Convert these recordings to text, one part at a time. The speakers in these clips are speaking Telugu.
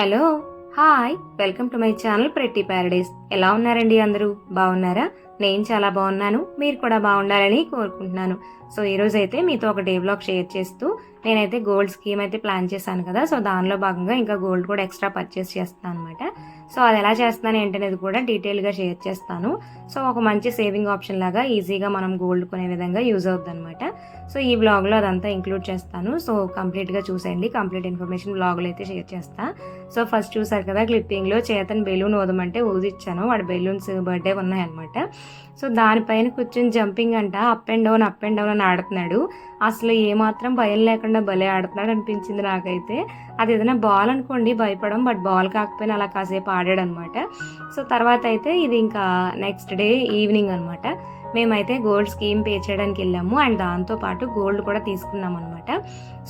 Hello hi welcome to my channel pretty paradise. ఎలా ఉన్నారండి అందరూ? బాగున్నారా? నేను చాలా బాగున్నాను. మీరు కూడా బాగుండాలని కోరుకుంటున్నాను. సో ఈరోజైతే అయితే మీతో ఒక డే బ్లాగ్ షేర్ చేస్తూ నేనైతే గోల్డ్ స్కీమ్ అయితే ప్లాన్ చేశాను కదా. సో దానిలో భాగంగా ఇంకా గోల్డ్ కూడా ఎక్స్ట్రా పర్చేస్ చేస్తాను అనమాట సో అది ఎలా చేస్తాను ఏంటనేది కూడా డీటెయిల్గా షేర్ చేస్తాను. సో ఒక మంచి సేవింగ్ ఆప్షన్ లాగా ఈజీగా మనం గోల్డ్ కొనే విధంగా యూజ్ అవుతుంది అనమాట సో ఈ బ్లాగ్లో అదంతా ఇంక్లూడ్ చేస్తాను. సో కంప్లీట్గా చూసేయండి. కంప్లీట్ ఇన్ఫర్మేషన్ బ్లాగ్లో అయితే షేర్ చేస్తాను సో ఫస్ట్ చూసారు కదా క్లిప్పింగ్లో చేతన్ బెలూన్ ఓదమంటే ఊదిచ్చాను. వాడి బెలూన్స్ బర్త్డే ఉన్నాయన్నమాట. సో దానిపైన కూర్చొని జంపింగ్ అంట up and down up and down అని ఆడుతున్నాడు. అసలు ఏమాత్రం భయం లేకుండా భలే ఆడుతున్నాడు అనిపించింది నాకైతే. అది ఏదైనా బాల్ అనుకోండి భయపడం బట్ బాల్ కాకపోయినా అలా కాసేపు ఆడాడు అనమాట సో తర్వాత అయితే ఇది ఇంకా నెక్స్ట్ డే ఈవినింగ్ అనమాట. మేమైతే గోల్డ్ స్కీమ్ పే చేయడానికి వెళ్ళాము. అండ్ దాంతో పాటు గోల్డ్ కూడా తీసుకున్నాం అనమాట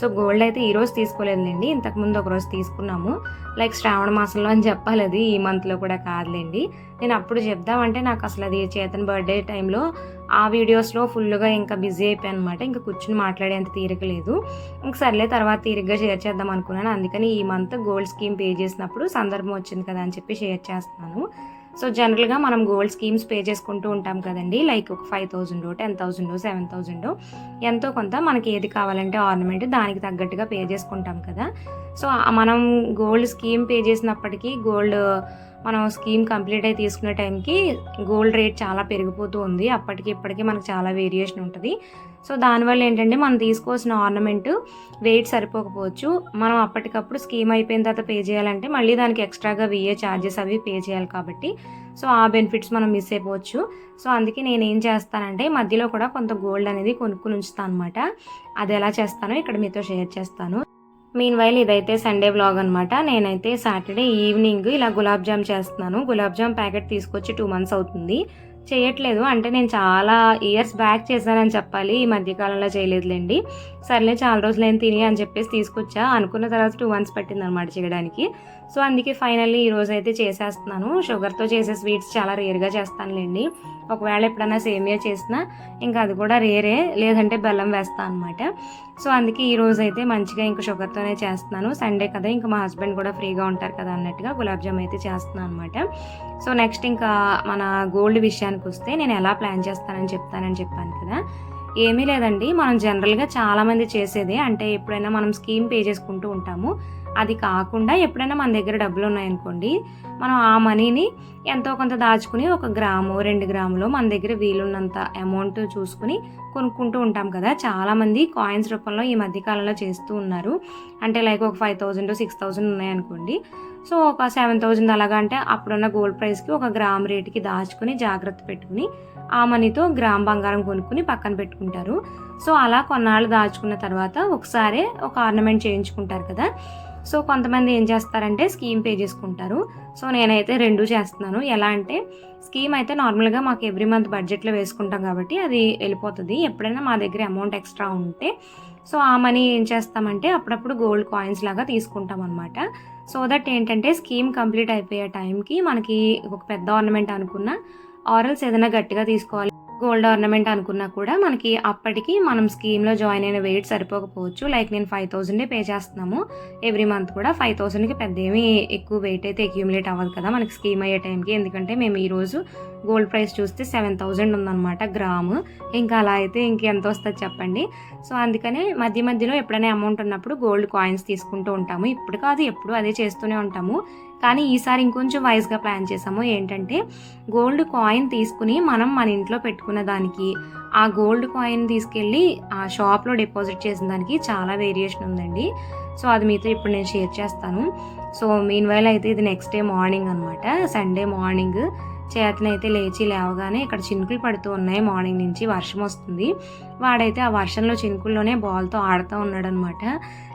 సో గోల్డ్ అయితే ఈ రోజు తీసుకోలేదులేండి. ఇంతకుముందు ఒక రోజు తీసుకున్నాము. లైక్ శ్రావణ మాసంలో అని చెప్పాలి అది. ఈ మంత్లో కూడా కాదులేండి. నేను అప్పుడు చెప్దామంటే నాకు అసలు అది చేతన్ బర్త్డే టైంలో ఆ వీడియోస్లో ఫుల్గా ఇంకా బిజీ అయిపోయాను అనమాట ఇంకా కూర్చుని మాట్లాడేంత తీరిక లేదు. ఇంక సర్లే తర్వాత తీరిగ్గా షేర్ చేద్దాం అనుకున్నాను. అందుకని ఈ మంత్ గోల్డ్ స్కీమ్ పే చేసినప్పుడు సందర్భం వచ్చింది కదా అని చెప్పి షేర్ చేస్తున్నాను. సో జనరల్గా మనం గోల్డ్ స్కీమ్స్ పే చేసుకుంటూ ఉంటాం కదండి. లైక్ ఒక five thousand ten thousand seven thousand ఎంతో కొంత మనకి ఏది కావాలంటే ఆర్నమెంట్ దానికి తగ్గట్టుగా పే చేసుకుంటాం కదా. సో మనం గోల్డ్ స్కీమ్ పే చేసినప్పటికీ గోల్డ్ మనం స్కీమ్ కంప్లీట్ అయి తీసుకునే టైంకి గోల్డ్ రేట్ చాలా పెరిగిపోతూ ఉంది. అప్పటికి ఇప్పటికీ మనకు చాలా వేరియేషన్ ఉంటుంది. సో దానివల్ల ఏంటంటే మనం తీసుకోవాల్సిన ఆర్నమెంట్ వెయిట్ సరిపోకపోవచ్చు. మనం అప్పటికప్పుడు స్కీమ్ అయిపోయిన తర్వాత పే చేయాలంటే మళ్ళీ దానికి ఎక్స్ట్రాగా విఏ ఛార్జెస్ అవి పే చేయాలి కాబట్టి. సో ఆ బెనిఫిట్స్ మనం మిస్ అయిపోవచ్చు. సో అందుకే నేను ఏం చేస్తానంటే మధ్యలో కూడా కొంత గోల్డ్ అనేది కొనుక్కుని ఉంచుతాను అనమాట అది ఎలా చేస్తానో ఇక్కడ మీతో షేర్ చేస్తాను. మీన్ వైల్ ఇదైతే సండే బ్లాగ్ అనమాట నేనైతే సాటర్డే ఈవినింగ్ ఇలా గులాబ్ జామ్ చేస్తున్నాను. గులాబ్ జామ్ ప్యాకెట్ తీసుకొచ్చి టూ మంత్స్ అవుతుంది. చేయట్లేదు. అంటే నేను చాలా ఇయర్స్ బ్యాక్ చేశానని చెప్పాలి. ఈ మధ్యకాలంలో చేయలేదులేండి. సర్లే చాలా రోజులు నేను తిని అని చెప్పేసి తీసుకొచ్చా. అనుకున్న తర్వాత టూ మంత్స్ పట్టింది అనమాట చేయడానికి. సో అందుకే ఫైనల్లీ ఈ రోజు అయితే చేసేస్తున్నాను. షుగర్తో చేసే స్వీట్స్ చాలా రేర్గా చేస్తానులేండి. ఒకవేళ ఎప్పుడైనా సేమియా చేసినా ఇంకా అది కూడా రేరే లేదంటే బెల్లం వేస్తాను అనమాట సో అందుకే ఈ రోజు అయితే మంచిగా ఇంకా షుగర్తోనే చేస్తున్నాను. సండే కదా ఇంకా మా హస్బెండ్ కూడా ఫ్రీగా ఉంటారు కదా అన్నట్టుగా గులాబ్ జామ్ అయితే చేస్తున్నాను అనమాట సో నెక్స్ట్ ఇంకా మన గోల్డ్ విషయానికి వస్తే నేను ఎలా ప్లాన్ చేస్తానని చెప్తానని చెప్పాను కదా. ఏమీ లేదండి మనం జనరల్గా చాలామంది చేసేది. అంటే ఎప్పుడైనా మనం స్కీమ్ పే చేసుకుంటూ ఉంటాము. అది కాకుండా ఎప్పుడైనా మన దగ్గర డబ్బులు ఉన్నాయనుకోండి మనం ఆ మనీని ఎంతో కొంత దాచుకుని ఒక గ్రాము రెండు గ్రాములు మన దగ్గర వీలున్నంత అమౌంట్ చూసుకుని కొనుక్కుంటూ ఉంటాం కదా. చాలామంది కాయిన్స్ రూపంలో ఈ మధ్యకాలంలో చేస్తూ ఉన్నారు. అంటే లైక్ ఒక ఫైవ్ థౌజండ్ సిక్స్ థౌజండ్ ఉన్నాయనుకోండి. సో ఒక సెవెన్ థౌజండ్ అలాగా అంటే అప్పుడున్న గోల్డ్ ప్రైస్కి ఒక గ్రామ్ రేటుకి దాచుకుని జాగ్రత్త పెట్టుకుని ఆ మనీతో గ్రామ్ బంగారం కొనుక్కుని పక్కన పెట్టుకుంటారు. సో అలా కొన్నాళ్ళు దాచుకున్న తర్వాత ఒకసారి ఒక ఆర్నమెంట్ చేయించుకుంటారు కదా. సో కొంతమంది ఏం చేస్తారంటే స్కీమ్ పే చేసుకుంటారు. సో నేనైతే రెండు చేస్తున్నాను. ఎలా అంటే స్కీమ్ అయితే నార్మల్గా మాకు ఎవ్రీ మంత్ బడ్జెట్లో వేసుకుంటాం కాబట్టి అది వెళ్ళిపోతుంది. ఎప్పుడైనా మా దగ్గర అమౌంట్ ఎక్స్ట్రా ఉంటే సో ఆ మనీ ఏం చేస్తామంటే అప్పుడప్పుడు గోల్డ్ కాయిన్స్ లాగా తీసుకుంటాం అనమాట సో దట్ ఏంటంటే స్కీమ్ కంప్లీట్ అయిపోయే టైంకి మనకి ఒక పెద్ద ఆర్నమెంట్ అనుకున్న ఆరల్స్ ఏదైనా గట్టిగా తీసుకోవాలి. గోల్డ్ ఆర్నమెంట్ అనుకున్నా కూడా మనకి అప్పటికి మనం స్కీమ్లో జాయిన్ అయిన వెయిట్ సరిపోకపోవచ్చు. లైక్ నేను ఫైవ్ థౌజండే పే చేస్తున్నాము. ఎవ్రీ మంత్ కూడా ఫైవ్ థౌజండ్కి పెద్ద ఏమీ ఎక్కువ వెయిట్ అయితే అక్యూములేట్ అవ్వదు కదా మనకి స్కీమ్ అయ్యే టైంకి ఎందుకంటే మేము ఈరోజు గోల్డ్ ప్రైస్ చూస్తే సెవెన్ థౌజండ్ ఉందన్నమాట గ్రాము. ఇంకా అలా అయితే ఇంకెంత వస్తుంది చెప్పండి. సో అందుకనే మధ్య మధ్యలో ఎప్పుడైనా అమౌంట్ ఉన్నప్పుడు గోల్డ్ కాయిన్స్ తీసుకుంటూ ఉంటాము. ఇప్పుడు కాదు ఎప్పుడు అదే చేస్తూనే ఉంటాము. కానీ ఈసారి ఇంకొంచెం వైజ్గా ప్లాన్ చేసాము ఏంటంటే గోల్డ్ కాయిన్ తీసుకుని మనం మన ఇంట్లో పెట్టుకున్న దానికి ఆ గోల్డ్ కాయిన్ తీసుకెళ్ళి ఆ షాప్లో డిపాజిట్ చేసిన దానికి చాలా వేరియేషన్ ఉందండి. సో అది మీతో ఇప్పుడు నేను షేర్ చేస్తాను. సో మీన్ వైల్ అయితే ఇది నెక్స్ట్ డే మార్నింగ్ అనమాట సండే మార్నింగ్ చేతనైతే లేచి లేవగానే ఇక్కడ చినుకులు పడుతూ ఉన్నాయి మార్నింగ్ నుంచి వర్షం వస్తుంది. వాడైతే ఆ వర్షంలో చినుకుల్లోనే బాల్తో ఆడుతూ ఉన్నాడనమాట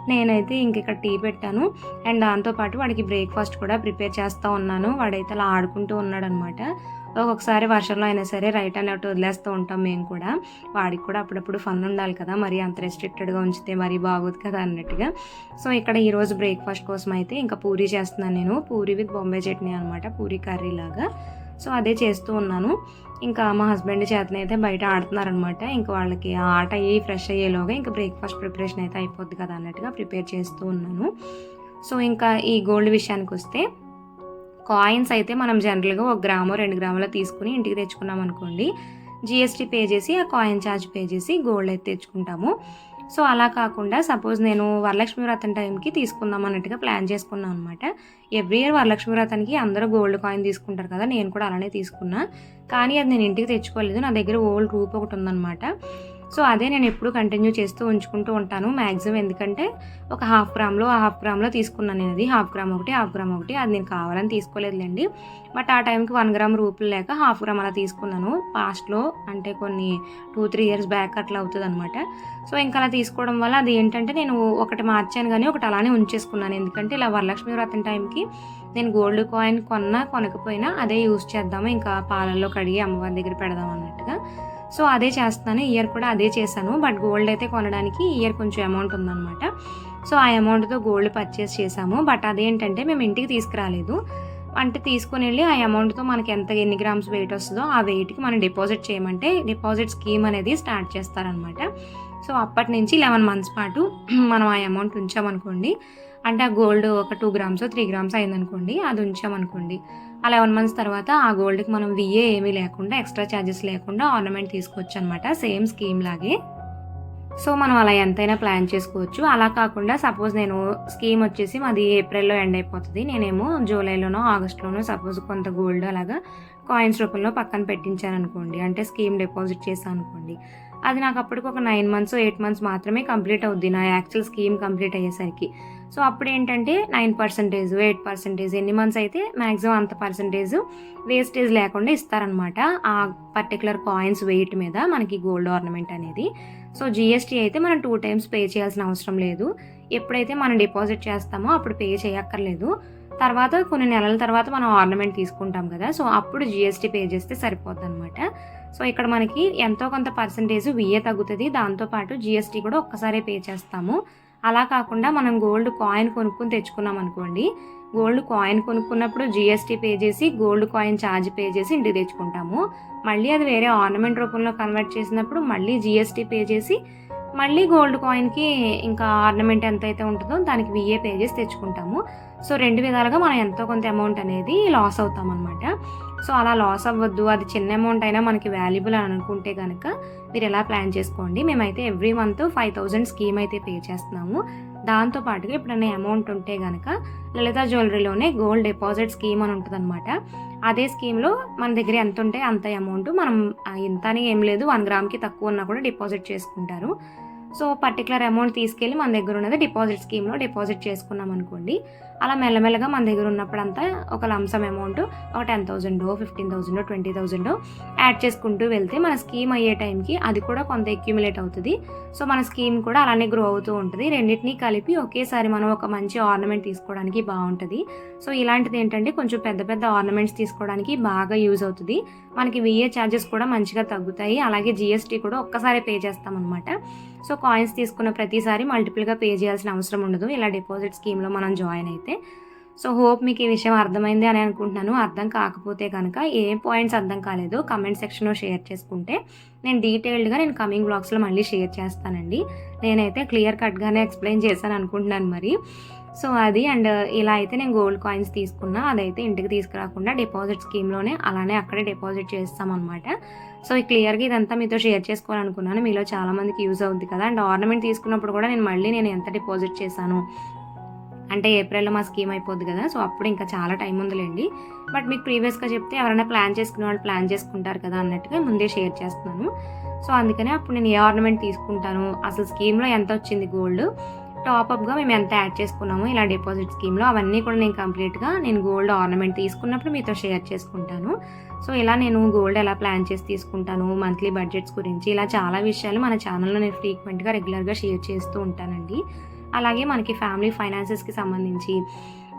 నేనైతే ఇంక ఇక్కడ టీ పెట్టాను. అండ్ దాంతోపాటు వాడికి బ్రేక్ఫాస్ట్ కూడా ప్రిపేర్ చేస్తూ ఉన్నాను. వాడైతే అలా ఆడుకుంటూ ఉన్నాడనమాట. ఒక్కొక్కసారి వర్షంలో అయినా సరే రైట్ అన్నట్టు వదిలేస్తూ ఉంటాం మేము కూడా. వాడికి కూడా అప్పుడప్పుడు ఫన్ ఉండాలి కదా మరి అంత రెస్ట్రిక్టెడ్గా ఉంచితే మరీ బాగోదు కదా అన్నట్టుగా. సో ఇక్కడ ఈరోజు బ్రేక్ఫాస్ట్ కోసం అయితే ఇంకా పూరీ చేస్తున్నాను నేను. పూరి విత్ బొంబే చట్నీ అనమాట పూరి కర్రీ లాగా సో అదే చేస్తూ ఉన్నాను. ఇంకా మా హస్బెండ్ చేతనైతే బయట ఆడుతున్నారనమాట. ఇంకా వాళ్ళకి ఆ ఆట అయ్యి ఫ్రెష్ అయ్యేలోగా ఇంకా బ్రేక్ఫాస్ట్ ప్రిపరేషన్ అయితే అయిపోద్ది కదా అన్నట్టుగా ప్రిపేర్ చేస్తూ ఉన్నాను. సో ఇంకా ఈ గోల్డ్ విషయానికి వస్తే కాయిన్స్ అయితే మనం జనరల్గా ఒక గ్రాము రెండు గ్రాముల తీసుకుని ఇంటికి తెచ్చుకున్నాం అనుకోండి జిఎస్టీ పే చేసి ఆ కాయిన్ ఛార్జ్ పే చేసి గోల్డ్ అయితే తెచ్చుకుంటాము. సో అలా కాకుండా సపోజ్ నేను వరలక్ష్మి వ్రతం టైంకి తీసుకుందాం అన్నట్టుగా ప్లాన్ చేసుకున్నాను అనమాట ఎవ్రీ ఇయర్ వరలక్ష్మి వ్రతానికి అందరూ గోల్డ్ కాయిన్ తీసుకుంటారు కదా నేను కూడా అలానే తీసుకున్నా. కానీ అది నేను ఇంటికి తెచ్చుకోలేదు. నా దగ్గర ఓల్డ్ రూప్ ఒకటి ఉందన్నమాట. సో అదే నేను ఎప్పుడు కంటిన్యూ చేస్తూ ఉంచుకుంటూ ఉంటాను. మ్యాక్సిమం ఎందుకంటే ఒక హాఫ్ గ్రామ్లో ఆ హాఫ్ గ్రామ్లో తీసుకున్నాను నేను అది. హాఫ్ గ్రామ్ ఒకటి హాఫ్ గ్రామ్ ఒకటి అది నేను కావాలని తీసుకోలేదులేండి. బట్ ఆ టైంకి వన్ గ్రామ్ రూపులు లేక హాఫ్ గ్రామ్ అలా తీసుకున్నాను. పాస్ట్లో అంటే కొన్ని టూ త్రీ ఇయర్స్ బ్యాక్ అట్లా అవుతుంది అనమాట సో ఇంకా అలా తీసుకోవడం వల్ల అది ఏంటంటే నేను ఒకటి మార్చాను కానీ ఒకటి అలానే ఉంచేసుకున్నాను. ఎందుకంటే ఇలా వరలక్ష్మి వ్రతం టైంకి నేను గోల్డ్ కాయిన్ కొన్నా కొనకపోయినా అదే యూస్ చేద్దాము. ఇంకా పాలల్లో కడిగి అమ్మవారి దగ్గర పెడదాం అన్నట్టుగా సో అదే చేస్తున్నాను ఇయర్ కూడా అదే చేశాను. బట్ గోల్డ్ అయితే కొనడానికి ఇయర్ కొంచెం అమౌంట్ ఉందన్నమాట. సో ఆ అమౌంట్తో గోల్డ్ పర్చేస్ చేశాము. బట్ అదేంటంటే మేము ఇంటికి తీసుకురాలేదు. అంటే తీసుకుని వెళ్ళి ఆ అమౌంట్తో మనకి ఎంత ఎన్ని గ్రామ్స్ వెయిట్ వస్తుందో ఆ వెయిట్కి మనం డిపాజిట్ చేయమంటే డిపాజిట్ స్కీమ్ అనేది స్టార్ట్ చేస్తారనమాట సో అప్పటి నుంచి లెవెన్ మంత్స్ పాటు మనం ఆ అమౌంట్ ఉంచామనుకోండి. అంటే ఆ గోల్డ్ ఒక టూ గ్రామ్స్ త్రీ గ్రామ్స్ అయిందనుకోండి అది ఉంచామనుకోండి. ఆ లెవెన్ మంత్స్ తర్వాత ఆ గోల్డ్కి మనం విఏ ఏమీ లేకుండా ఎక్స్ట్రా ఛార్జెస్ లేకుండా ఆర్నమెంట్ తీసుకోవచ్చు అనమాట సేమ్ స్కీమ్ లాగే. సో మనం అలా ఎంతైనా ప్లాన్ చేసుకోవచ్చు. అలా కాకుండా సపోజ్ నేను స్కీమ్ వచ్చేసి మాది ఏప్రిల్లో ఎండ్ అయిపోతుంది. నేనేమో జూలైలోనో ఆగస్ట్లోనో సపోజ్ కొంత గోల్డ్ అలాగా కాయిన్స్ రూపంలో పక్కన పెట్టించాను అనుకోండి అంటే స్కీమ్ డిపాజిట్ చేశాను అనుకోండి అది నాకు అప్పటికి ఒక నైన్ మంత్స్ ఎయిట్ మంత్స్ మాత్రమే కంప్లీట్ అవుద్ది. నా యాక్చువల్ స్కీమ్ కంప్లీట్ అయ్యేసరికి. సో అప్పుడు ఏంటంటే నైన్ పర్సెంటేజ్ ఎయిట్ పర్సెంటేజ్ ఎన్ని మంత్స్ అయితే మ్యాక్సిమం అంత పర్సెంటేజ్ వేస్టేజ్ లేకుండా ఇస్తారనమాట ఆ పర్టికులర్ కాయిన్స్ వెయిట్ మీద మనకి గోల్డ్ ఆర్నమెంట్ అనేది. సో జిఎస్టీ అయితే మనం టూ టైమ్స్ పే చేయాల్సిన అవసరం లేదు. ఎప్పుడైతే మనం డిపాజిట్ చేస్తామో అప్పుడు పే చేయక్కర్లేదు. తర్వాత కొన్ని నెలల తర్వాత మనం ఆర్నమెంట్ తీసుకుంటాం కదా. సో అప్పుడు జిఎస్టీ పే చేస్తే సరిపోద్ది అనమాట సో ఇక్కడ మనకి ఎంతో కొంత పర్సంటేజ్ విఏ తగ్గుతుంది. దాంతోపాటు జిఎస్టీ కూడా ఒక్కసారే పే చేస్తాము. అలా కాకుండా మనం గోల్డ్ కాయిన్ కొనుక్కుని తెచ్చుకున్నాం అనుకోండి. గోల్డ్ కాయిన్ కొనుక్కున్నప్పుడు జిఎస్టీ పే చేసి గోల్డ్ కాయిన్ ఛార్జ్ పే చేసి ఇంటికి తెచ్చుకుంటాము. మళ్ళీ అది వేరే ఆర్నమెంట్ రూపంలో కన్వర్ట్ చేసినప్పుడు మళ్ళీ జిఎస్టీ పే చేసి మళ్ళీ గోల్డ్ కాయిన్కి ఇంకా ఆర్నమెంట్ ఎంత అయితే ఉంటుందో దానికి విఏ పే చేసి తెచ్చుకుంటాము. సో రెండు విధాలుగా మనం ఎంతో కొంత అమౌంట్ అనేది లాస్ అవుతాం అనమాట సో అలా లాస్ అవ్వద్దు అది చిన్న అమౌంట్ అయినా మనకి వాల్యుబుల్ అని అనుకుంటే కనుక మీరు ఎలా ప్లాన్ చేసుకోండి? మేమైతే every month five thousand scheme అయితే పే చేస్తున్నాము. దాంతో పాటుగా ఎప్పుడైనా అమౌంట్ ఉంటే కనుక లలిత జ్యువెలరీలోనే గోల్డ్ డిపాజిట్ స్కీమ్ అని ఉంటుంది అనమాట అదే స్కీమ్లో మన దగ్గర ఎంత ఉంటే అంత అమౌంట్ మనం ఇంత అని ఏం లేదు వన్ గ్రామ్కి తక్కువ ఉన్నా కూడా డిపాజిట్ చేసుకుంటారు. సో పర్టికులర్ అమౌంట్ తీసుకెళ్ళి మన దగ్గర ఉన్నది డిపాజిట్ స్కీమ్లో డిపాజిట్ చేసుకున్నాం అనుకోండి. అలా మెల్లమెల్లగా మన దగ్గర ఉన్నప్పుడంతా ఒక లంసమ్ అమౌంట్ ఒక టెన్ థౌజండో ఫిఫ్టీన్ థౌజండో ట్వంటీ థౌజండో యాడ్ చేసుకుంటూ వెళ్తే మన స్కీమ్ అయ్యే టైంకి అది కూడా కొంత ఎక్యుమిలేట్ అవుతుంది. సో మన స్కీమ్ కూడా అలానే గ్రో అవుతూ ఉంటుంది. రెండింటినీ కలిపి ఒకేసారి మనం ఒక మంచి ఆర్నమెంట్ తీసుకోవడానికి బాగుంటుంది. సో ఇలాంటిది ఏంటంటే కొంచెం పెద్ద పెద్ద ఆర్నమెంట్స్ తీసుకోవడానికి బాగా యూజ్ అవుతుంది. మనకి విఏ ఛార్జెస్ కూడా మంచిగా తగ్గుతాయి. అలాగే జిఎస్టీ కూడా ఒక్కసారి పే చేస్తామన్నమాట. సో కాయిన్స్ తీసుకున్న ప్రతిసారి మల్టిపుల్గా పే చేయాల్సిన అవసరం ఉండదు. ఇలా డిపాజిట్ స్కీమ్లో మనం జాయిన్ అయితే. సో హోప్ మీకు ఈ విషయం అర్థమైంది అని అనుకుంటున్నాను. అర్థం కాకపోతే కనుక ఏ పాయింట్స్ అర్థం కాలేదు కమెంట్ సెక్షన్లో షేర్ చేసుకుంటే నేను డీటెయిల్డ్గా నేను కమింగ్ బ్లాగ్స్లో మళ్ళీ షేర్ చేస్తానండి. నేనైతే క్లియర్ కట్గానే ఎక్స్ప్లెయిన్ చేశాను అనుకుంటున్నాను మరి. సో అది అండ్ ఇలా అయితే నేను గోల్డ్ కాయిన్స్ తీసుకున్నా అదైతే ఇంటికి తీసుకురాకుండా డిపాజిట్ స్కీమ్లోనే అలానే అక్కడే డిపాజిట్ చేస్తామన్నమాట. సో ఈ క్లియర్గా ఇదంతా మీతో షేర్ చేసుకోవాలనుకున్నాను. మీలో చాలామందికి యూజ్ అవుద్ది కదా. అండ్ ఆర్నమెంట్ తీసుకున్నప్పుడు కూడా నేను మళ్ళీ నేను ఎంత డిపాజిట్ చేశాను? అంటే ఏప్రిల్లో మా స్కీమ్ అయిపోద్ది కదా. సో అప్పుడు ఇంకా చాలా టైం ఉందిలేండి. బట్ మీకు ప్రీవియస్గా చెప్తే ఎవరైనా ప్లాన్ చేసుకునే వాళ్ళు ప్లాన్ చేసుకుంటారు కదా అన్నట్టుగా ముందే షేర్ చేస్తున్నాను. సో అందుకనే అప్పుడు నేను ఏ ఆర్నమెంట్ తీసుకుంటాను? అసలు స్కీమ్లో ఎంత వచ్చింది గోల్డ్? టాప్అప్గా మేము ఎంత యాడ్ చేసుకున్నాము ఇలా డిపాజిట్ స్కీమ్లో అవన్నీ కూడా నేను కంప్లీట్గా నేను గోల్డ్ ఆర్నమెంట్ తీసుకున్నప్పుడు మీతో షేర్ చేసుకుంటాను. సో ఇలా నేను గోల్డ్ ఎలా ప్లాన్ చేసి తీసుకుంటాను మంత్లీ బడ్జెట్స్ గురించి ఇలా చాలా విషయాలు మన ఛానల్లో నేను ఫ్రీక్వెంట్గా రెగ్యులర్గా షేర్ చేస్తూ ఉంటానండి. అలాగే మనకి ఫ్యామిలీ ఫైనాన్సెస్కి సంబంధించి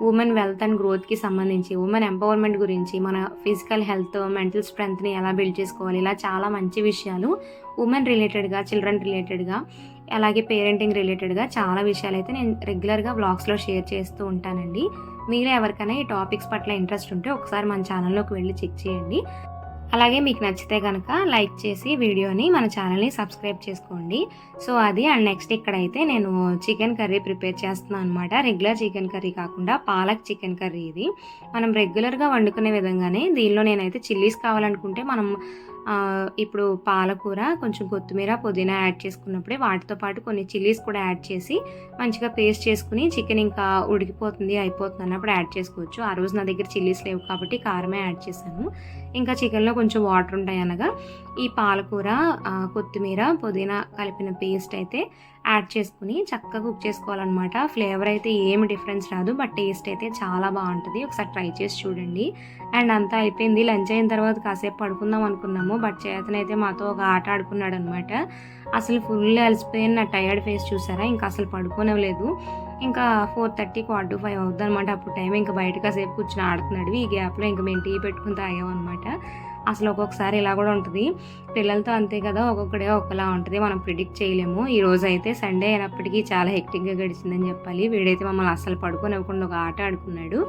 ఉమెన్ వెల్త్ అండ్ గ్రోత్కి సంబంధించి ఉమెన్ ఎంపవర్మెంట్ గురించి మన ఫిజికల్ హెల్త్ మెంటల్ స్ట్రెంగ్త్ని ఎలా బిల్డ్ చేసుకోవాలి ఇలా చాలా మంచి విషయాలు ఉమెన్ రిలేటెడ్గా చిల్డ్రన్ రిలేటెడ్గా అలాగే పేరెంటింగ్ రిలేటెడ్గా చాలా విషయాలు అయితే నేను రెగ్యులర్గా బ్లాగ్స్లో షేర్ చేస్తూ ఉంటానండి. మీరే ఎవరికైనా ఈ టాపిక్స్ పట్ల ఇంట్రెస్ట్ ఉంటే ఒకసారి మన ఛానల్లోకి వెళ్ళి చెక్ చేయండి. అలాగే మీకు నచ్చితే కనుక లైక్ చేసి వీడియోని మన ఛానల్ని సబ్స్క్రైబ్ చేసుకోండి. సో అది అండ్ నెక్స్ట్ ఇక్కడైతే నేను చికెన్ కర్రీ ప్రిపేర్ చేస్తున్నాను అనమాట రెగ్యులర్ చికెన్ కర్రీ కాకుండా పాలక్ చికెన్ కర్రీ ఇది. మనం రెగ్యులర్గా వండుకునే విధంగానే దీనిలో నేనైతే చిల్లీస్ కావాలనుకుంటే మనం ఇప్పుడు పాలకూర కొంచెం కొత్తిమీర పుదీనా యాడ్ చేసుకున్నప్పుడే వాటితో పాటు కొన్ని చిల్లీస్ కూడా యాడ్ చేసి మంచిగా పేస్ట్ చేసుకుని చికెన్ ఇంకా ఉడికిపోతుంది అయిపోతుంది అన్నప్పుడు యాడ్ చేసుకోవచ్చు. ఆ రోజు నా దగ్గర చిల్లీస్ లేవు కాబట్టి కారమే యాడ్ చేశాను. ఇంకా చికెన్లో కొంచెం వాటర్ ఉంటాయి అనగా ఈ పాలకూర కొత్తిమీర పుదీనా కలిపిన పేస్ట్ అయితే యాడ్ చేసుకుని చక్కగా కుక్ చేసుకోవాలన్నమాట. ఫ్లేవర్ అయితే ఏమి డిఫరెన్స్ రాదు బట్ టేస్ట్ అయితే చాలా బాగుంటుంది. ఒకసారి ట్రై చేసి చూడండి. అండ్ అంతా అయిపోయింది. లంచ్ అయిన తర్వాత కాసేపు పడుకుందాం అనుకున్నాము. బట్ చేతనైతే మాతో ఒక ఆట ఆడుకున్నాడు అనమాట అసలు ఫుల్ అలసిపోయిన నా టైర్డ్ ఫేస్ చూసారా? ఇంకా అసలు పడుకోనలేదు ఇంకా ఫోర్ థర్టీ క్వార్టర్ ఫైవ్ అవుతుంది అనమాట అప్పుడు టైం. ఇంకా బయట కాసేపు కూర్చొని ఆడుతున్నాడు ఈ గ్యాప్లో ఇంకా మేము టీ పెట్టుకుని తాగామన్నమాట. అసలు ఒక్కొక్కసారి ఇలా కూడా ఉంటుంది. పిల్లలతో అంతే కదా ఒక్కొక్కడే ఒకలా ఉంటుంది. మనం ప్రిడిక్ట్ చేయలేము. ఈ రోజు అయితే సండే అయినప్పటికీ చాలా హెక్టిక్గా గడిచిందని చెప్పాలి. వీడైతే మమ్మల్ని అస్సలు పడుకోనివ్వకుండా ఒక ఆట ఆడుకున్నాడు.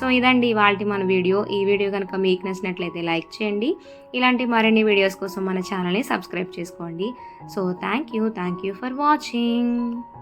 సో ఇదండి వాళ్ళకి మన వీడియో. ఈ వీడియో కనుక మీకు నచ్చినట్లయితే లైక్ చేయండి. ఇలాంటి మరిన్ని వీడియోస్ కోసం మన ఛానల్ని సబ్స్క్రైబ్ చేసుకోండి. So thank you thank you for watching.